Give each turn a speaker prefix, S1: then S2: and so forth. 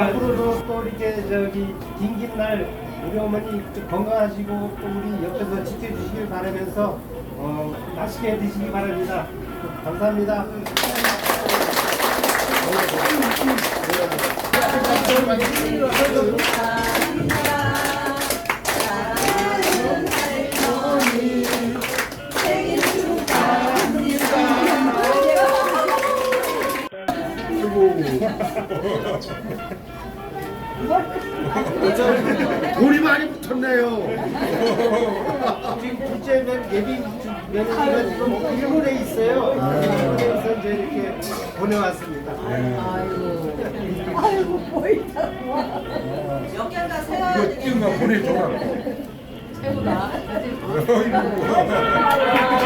S1: 앞으로도 또 이렇게 저기 긴 긴 날 우리 어머니 좀 건강하시고 또 우리 옆에서 지켜주시길 바라면서 어, 맛있게 드시기 바랍니다. 감사합니다.
S2: 돌이 많이 붙었네요.
S1: 지금 둘째 면 예비 며느리가 지금 일본에 있어요. 일본에서 이제 이렇게 보내왔습니다.
S3: 아이고 보인다.
S4: 여기다 세워야
S2: 이거 띄우가 보내줘라.
S3: 최고다.